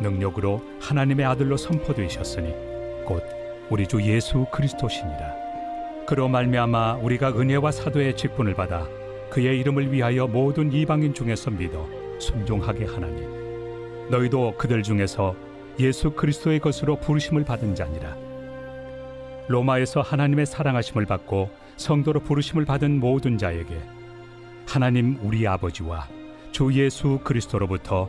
능력으로 하나님의 아들로 선포되셨으니 곧 우리 주 예수 그리스도시니라. 그로 말미암아 우리가 은혜와 사도의 직분을 받아 그의 이름을 위하여 모든 이방인 중에서 믿어 순종하게 하나니 너희도 그들 중에서 예수 그리스도의 것으로 부르심을 받은 자니라. 로마에서 하나님의 사랑하심을 받고 성도로 부르심을 받은 모든 자에게 하나님 우리 아버지와 주 예수 그리스도로부터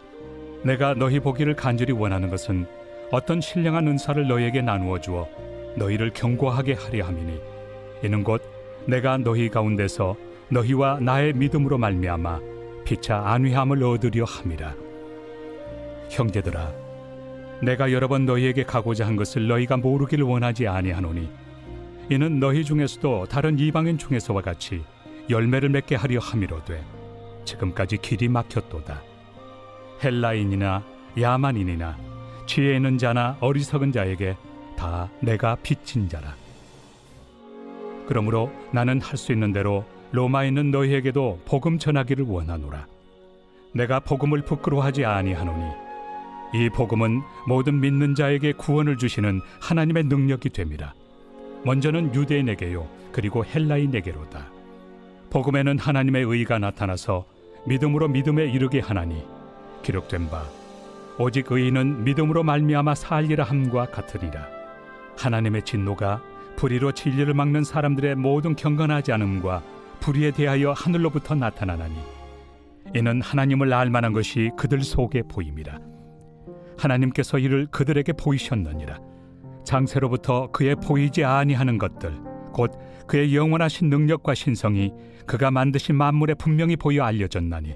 내가 너희 보기를 간절히 원하는 것은 어떤 신령한 은사를 너희에게 나누어 주어 너희를 경고하게 하려 함이니 이는 곧 내가 너희 가운데서 너희와 나의 믿음으로 말미암아 피차 안위함을 얻으려 함이라. 형제들아, 내가 여러 번 너희에게 가고자 한 것을 너희가 모르기를 원하지 아니하노니 이는 너희 중에서도 다른 이방인 중에서와 같이 열매를 맺게 하려 함이로되 지금까지 길이 막혔도다. 헬라인이나 야만인이나 지혜 있는 자나 어리석은 자에게 다 내가 빚진 자라. 그러므로 나는 할 수 있는 대로 로마에 있는 너희에게도 복음 전하기를 원하노라. 내가 복음을 부끄러워하지 아니하노니 이 복음은 모든 믿는 자에게 구원을 주시는 하나님의 능력이 됨이라. 먼저는 유대인에게요 그리고 헬라인에게로다. 복음에는 하나님의 의가 나타나서 믿음으로 믿음에 이르게 하나니 기록된 바 오직 의인은 믿음으로 말미암아 살리라 함과 같으리라. 하나님의 진노가 불의로 진리를 막는 사람들의 모든 경건하지 않음과 불의에 대하여 하늘로부터 나타나나니 이는 하나님을 알 만한 것이 그들 속에 보임이라. 하나님께서 이를 그들에게 보이셨느니라. 장세로부터 그의 보이지 아니하는 것들 곧 그의 영원하신 능력과 신성이 그가 만드신 만물에 분명히 보여 알려졌나니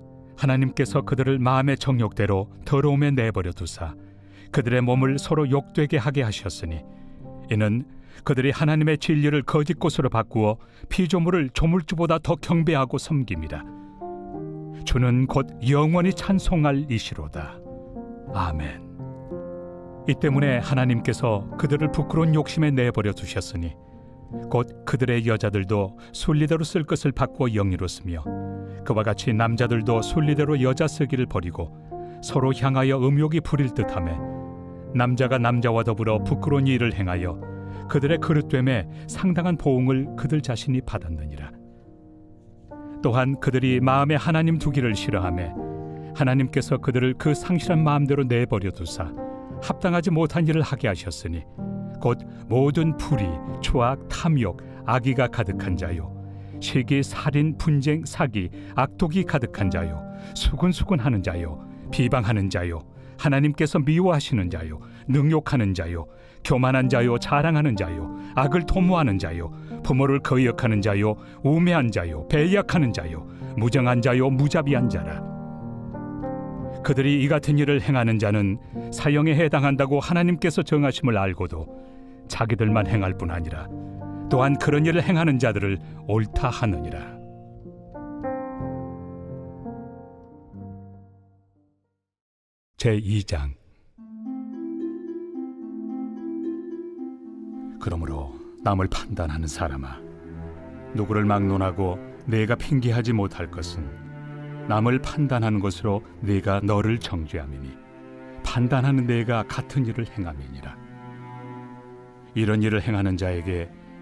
하나님께서 그들을 마음의 정욕대로 더러움에 내버려 두사 그들의 몸을 서로 욕되게 하게 하셨으니 이는 그들이 하나님의 진리를 거짓 곳으로 바꾸어 피조물을 조물주보다 더 경배하고 섬깁니다. 주는 곧 영원히 찬송할 이시로다. 아멘. 이 때문에 하나님께서 그들을 부끄러운 욕심에 내버려 두셨으니 곧 그들의 여자들도 순리대로 쓸 것을 바꾸어 영리로 쓰며 그와 같이 남자들도 순리대로 여자 쓰기를 버리고 서로 향하여 음욕이 부릴 듯하며 남자가 남자와 더불어 부끄러운 일을 행하여 그들의 그릇됨에 상당한 보응을 그들 자신이 받았느니라. 또한 그들이 마음에 하나님 두기를 싫어하며 하나님께서 그들을 그 상실한 마음대로 내버려 두사 합당하지 못한 일을 하게 하셨으니 곧 모든 불의, 추악, 탐욕, 악의가 가득한 자요 시기, 살인, 분쟁, 사기, 악독이 가득한 자요 수군수군하는 자요 비방하는 자요 하나님께서 미워하시는 자요 능욕하는 자요 교만한 자요 자랑하는 자요 악을 도모하는 자요 부모를 거역하는 자요 우매한 자요 배약하는 자요 무정한 자요 무자비한 자라. 그들이 이 같은 일을 행하는 자는 사형에 해당한다고 하나님께서 정하심을 알고도 자기들만 행할 뿐 아니라 또한 그런 일을 행하는 자들을 옳다 하느니라. 제 2장 그러므로 남을 판단하는 사람아 누구를 막론하고 내가 핑계하지 못할 것은 남을 판단하는 것으로 내가 너를 정죄함이니 판단하는 내가 같은 일을 행함이니라 이런 일을 행하는 자에게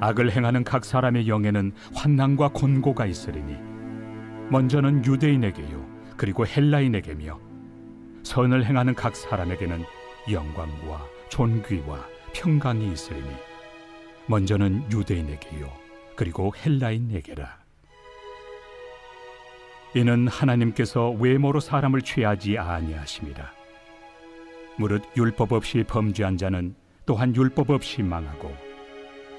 악을 행하는 각 사람의 영에는 환난과 곤고가 있으리니 먼저는 유대인에게요 그리고 헬라인에게며 선을 행하는 각 사람에게는 영광과 존귀와 평강이 있으리니 먼저는 유대인에게요 그리고 헬라인에게라. 이는 하나님께서 외모로 사람을 취하지 아니하심이라 무릇 율법 없이 범죄한 자는 또한 율법 없이 망하고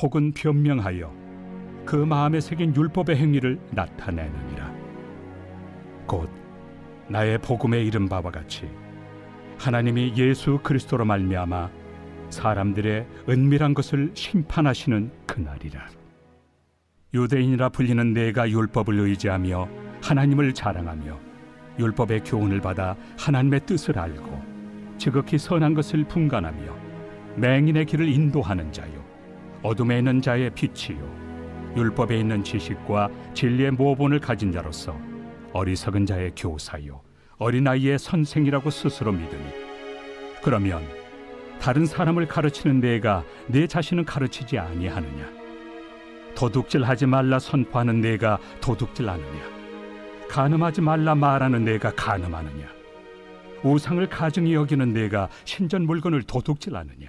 혹은 변명하여 그 마음에 새긴 율법의 행위를 나타내느니라. 곧 나의 복음의 이른 바와 같이 하나님이 예수 그리스도로 말미암아 사람들의 은밀한 것을 심판하시는 그날이라. 유대인이라 불리는 내가 율법을 의지하며 하나님을 자랑하며 율법의 교훈을 받아 하나님의 뜻을 알고 지극히 선한 것을 분간하며 맹인의 길을 인도하는 자요 어둠에 있는 자의 빛이요. 율법에 있는 지식과 진리의 모본을 가진 자로서 어리석은 자의 교사요. 어린아이의 선생이라고 스스로 믿으니. 그러면 다른 사람을 가르치는 내가 내 자신을 가르치지 아니하느냐? 도둑질하지 말라 선포하는 내가 도둑질하느냐? 간음하지 말라 말하는 내가 간음하느냐? 우상을 가증히 여기는 내가 신전 물건을 도둑질하느냐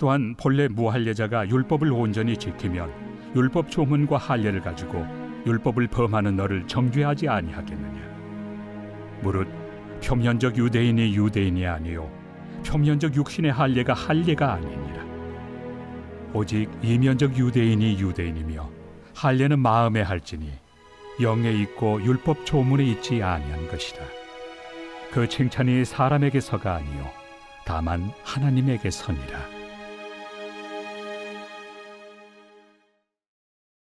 또한 본래 무할례자가 율법을 온전히 지키면 율법 조문과 할례를 가지고 율법을 범하는 너를 정죄하지 아니하겠느냐? 무릇 표면적 유대인이 유대인이 아니요 표면적 육신의 할례가 할례가 아니니라. 오직 이면적 유대인이 유대인이며 할례는 마음에 할지니 영에 있고 율법 조문에 있지 아니한 것이라 그 칭찬이 사람에게서가 아니요 다만 하나님에게서니라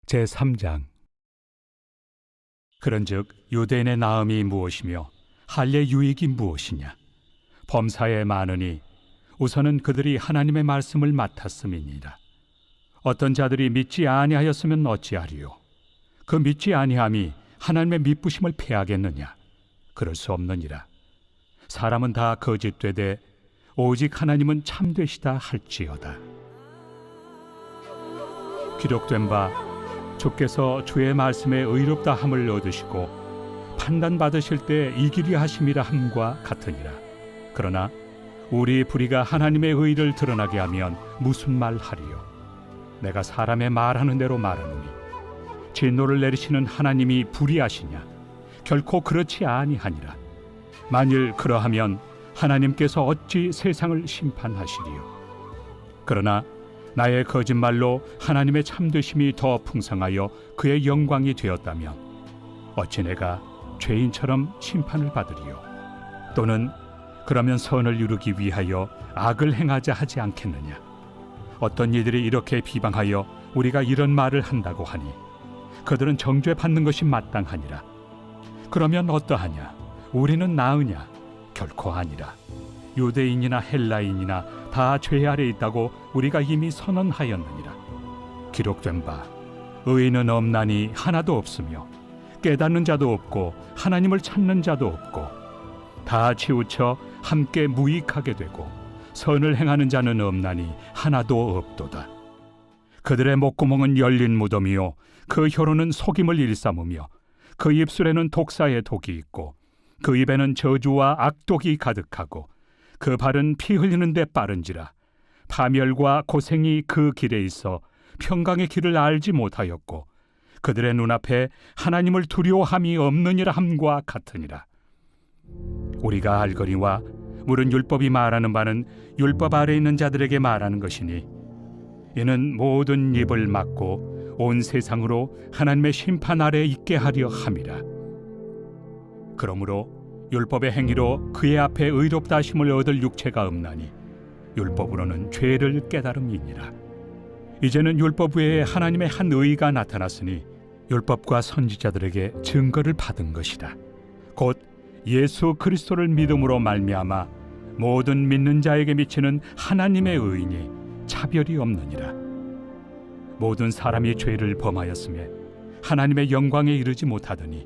제 3장. 그런즉 유대인의 나음이 무엇이며 할례 유익이 무엇이냐? 범사에 많으니 우선은 그들이 하나님의 말씀을 맡았음이니라. 어떤 자들이 믿지 아니하였으면 어찌하리요? 그 믿지 아니함이 하나님의 믿부심을 패하겠느냐? 그럴 수 없느니라. 사람은 다 거짓되되 오직 하나님은 참되시다 할지어다. 기록된 바 주께서 주의 말씀에 의롭다 함을 얻으시고 판단 받으실 때 이기리 하심이라 함과 같으니라. 그러나 우리 불의가 하나님의 의를 드러나게 하면 무슨 말 하리요? 내가 사람의 말하는 대로 말하노니 진노를 내리시는 하나님이 불의하시냐? 결코 그렇지 아니하니라. 만일 그러하면 하나님께서 어찌 세상을 심판하시리요? 그러나 나의 거짓말로 하나님의 참되심이 더 풍성하여 그의 영광이 되었다면 어찌 내가 죄인처럼 심판을 받으리요? 또는 그러면 선을 이루기 위하여 악을 행하자 하지 않겠느냐? 어떤 이들이 이렇게 비방하여 우리가 이런 말을 한다고 하니 그들은 정죄 받는 것이 마땅하니라. 그러면 어떠하냐? 우리는 나으냐? 결코 아니라. 유대인이나 헬라인이나 다 죄 아래 있다고 우리가 이미 선언하였느니라. 기록된 바 의인은 없나니 하나도 없으며 깨닫는 자도 없고 하나님을 찾는 자도 없고 다 치우쳐 함께 무익하게 되고 선을 행하는 자는 없나니 하나도 없도다. 그들의 목구멍은 열린 무덤이요 그 혀로는 속임을 일삼으며 그 입술에는 독사의 독이 있고 그 입에는 저주와 악독이 가득하고 그 발은 피 흘리는 데 빠른지라. 파멸과 고생이 그 길에 있어 평강의 길을 알지 못하였고 그들의 눈앞에 하나님을 두려워함이 없느니라 함과 같으니라. 우리가 알거니와 물은 율법이 말하는 바는 율법 아래 있는 자들에게 말하는 것이니 이는 모든 입을 막고 온 세상으로 하나님의 심판 아래 있게 하려 함이라. 그러므로 율법의 행위로 그의 앞에 의롭다 하심을 얻을 육체가 없나니 율법으로는 죄를 깨달음이니라. 이제는 율법 외에 하나님의 한 의가 나타났으니 율법과 선지자들에게 증거를 받은 것이다. 곧 예수 그리스도를 믿음으로 말미암아 모든 믿는 자에게 미치는 하나님의 의인이 차별이 없느니라. 모든 사람이 죄를 범하였음에 하나님의 영광에 이르지 못하더니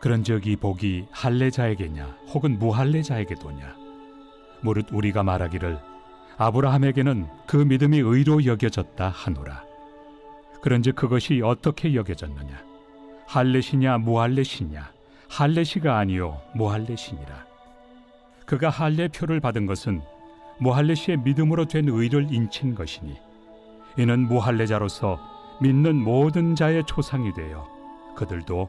그런즉 이 복이 할례자에게냐 혹은 무할례자에게도냐? 무릇 우리가 말하기를 아브라함에게는 그 믿음이 의로 여겨졌다 하노라. 그런즉 그것이 어떻게 여겨졌느냐? 할례시냐 무할례시냐? 할례시가 아니요 무할례시니라. 그가 할례표를 받은 것은 무할례시의 믿음으로 된 의를 인친 것이니 이는 무할례자로서 믿는 모든 자의 초상이 되어 그들도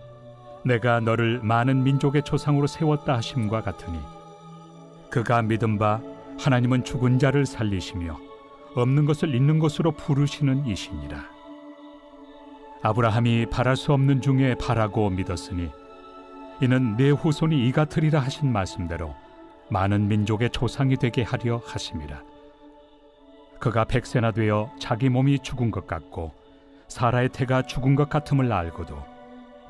내가 너를 많은 민족의 조상으로 세웠다 하심과 같으니 그가 믿은 바 하나님은 죽은 자를 살리시며 없는 것을 있는 것으로 부르시는 이시니라. 아브라함이 바랄 수 없는 중에 바라고 믿었으니 이는 내 후손이 이 같으리라 하신 말씀대로 많은 민족의 조상이 되게 하려 하심이라. 그가 백세나 되어 자기 몸이 죽은 것 같고 사라의 태가 죽은 것 같음을 알고도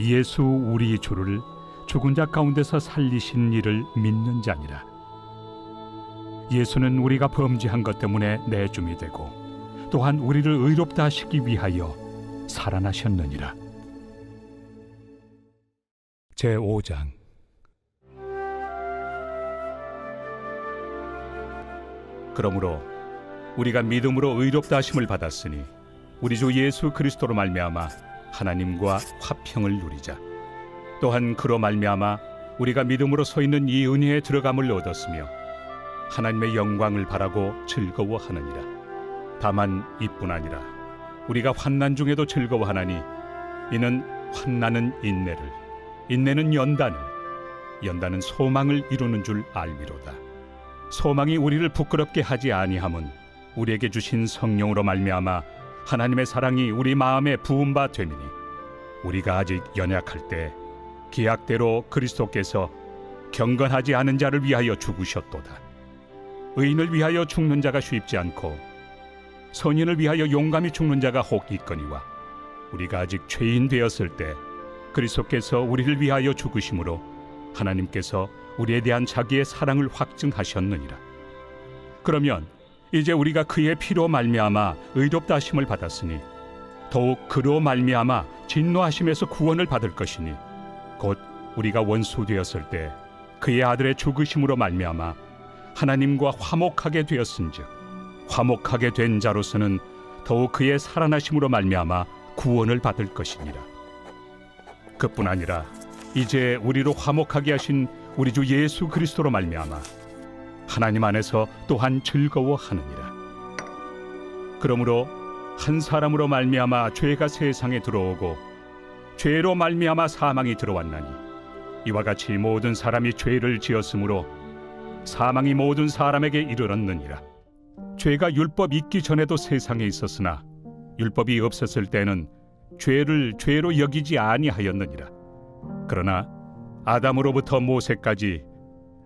예수 우리 주를 죽은 자 가운데서 살리신 이를 믿는 자니라. 예수는 우리가 범죄한 것 때문에 내줌이 되고 또한 우리를 의롭다 하시기 위하여 살아나셨느니라. 제 5장. 그러므로 우리가 믿음으로 의롭다 하심을 받았으니 우리 주 예수 그리스도로 말미암아 하나님과 화평을 누리자. 또한 그로 말미암아 우리가 믿음으로 서 있는 이 은혜에 들어감을 얻었으며 하나님의 영광을 바라고 즐거워하느니라. 다만 이뿐 아니라 우리가 환난 중에도 즐거워하나니 이는 환난은 인내를 인내는 연단을 연단은 소망을 이루는 줄 알미로다. 소망이 우리를 부끄럽게 하지 아니함은 우리에게 주신 성령으로 말미암아 하나님의 사랑이 우리 마음에 부은 바 됨이니 우리가 아직 연약할 때 계약대로 그리스도께서 경건하지 않은 자를 위하여 죽으셨도다. 의인을 위하여 죽는 자가 쉽지 않고 선인을 위하여 용감히 죽는 자가 혹 있거니와 우리가 아직 죄인 되었을 때 그리스도께서 우리를 위하여 죽으심으로 하나님께서 우리에 대한 자기의 사랑을 확증하셨느니라. 그러면 이제 우리가 그의 피로 말미암아 의롭다 하심을 받았으니 더욱 그로 말미암아 진노하심에서 구원을 받을 것이니 곧 우리가 원수 되었을 때 그의 아들의 죽으심으로 말미암아 하나님과 화목하게 되었은즉 화목하게 된 자로서는 더욱 그의 살아나심으로 말미암아 구원을 받을 것이니라. 그뿐 아니라 이제 우리로 화목하게 하신 우리 주 예수 그리스도로 말미암아 하나님 안에서 또한 즐거워하느니라. 그러므로 한 사람으로 말미암아 죄가 세상에 들어오고 죄로 말미암아 사망이 들어왔나니 이와 같이 모든 사람이 죄를 지었으므로 사망이 모든 사람에게 이르렀느니라. 죄가 율법 있기 전에도 세상에 있었으나 율법이 없었을 때는 죄를 죄로 여기지 아니하였느니라. 그러나 아담으로부터 모세까지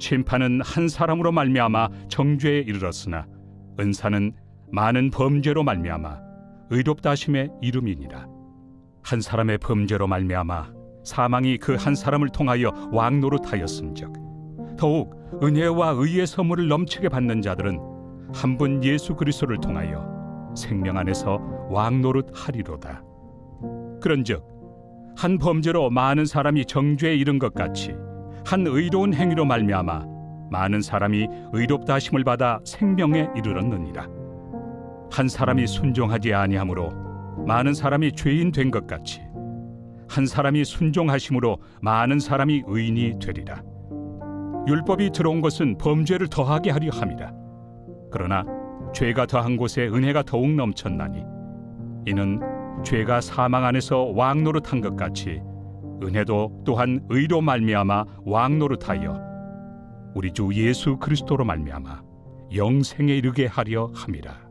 심판은 한 사람으로 말미암아 정죄에 이르렀으나 은사는 많은 범죄로 말미암아 의롭다 하심의 이름이니라 한 사람의 범죄로 말미암아 사망이 그 한 사람을 통하여 왕노릇하였음즉 더욱 은혜와 의의 선물을 넘치게 받는 자들은 한 분 예수 그리스도를 통하여 생명 안에서 왕노릇 하리로다. 그런즉 한 범죄로 많은 사람이 정죄에 이른 것 같이 한 의로운 행위로 말미암아 많은 사람이 의롭다 하심을 받아 생명에 이르렀느니라. 한 사람이 순종하지 아니하므로 많은 사람이 죄인 된 것 같이 한 사람이 순종하심으로 많은 사람이 의인이 되리라. 율법이 들어온 것은 범죄를 더하게 하려 함이라. 그러나 죄가 더한 곳에 은혜가 더욱 넘쳤나니 이는 죄가 사망 안에서 왕노릇한 것 같이 은혜도 또한 의로 말미암아 왕 노릇하여 우리 주 예수 그리스도로 말미암아 영생에 이르게 하려 함이라.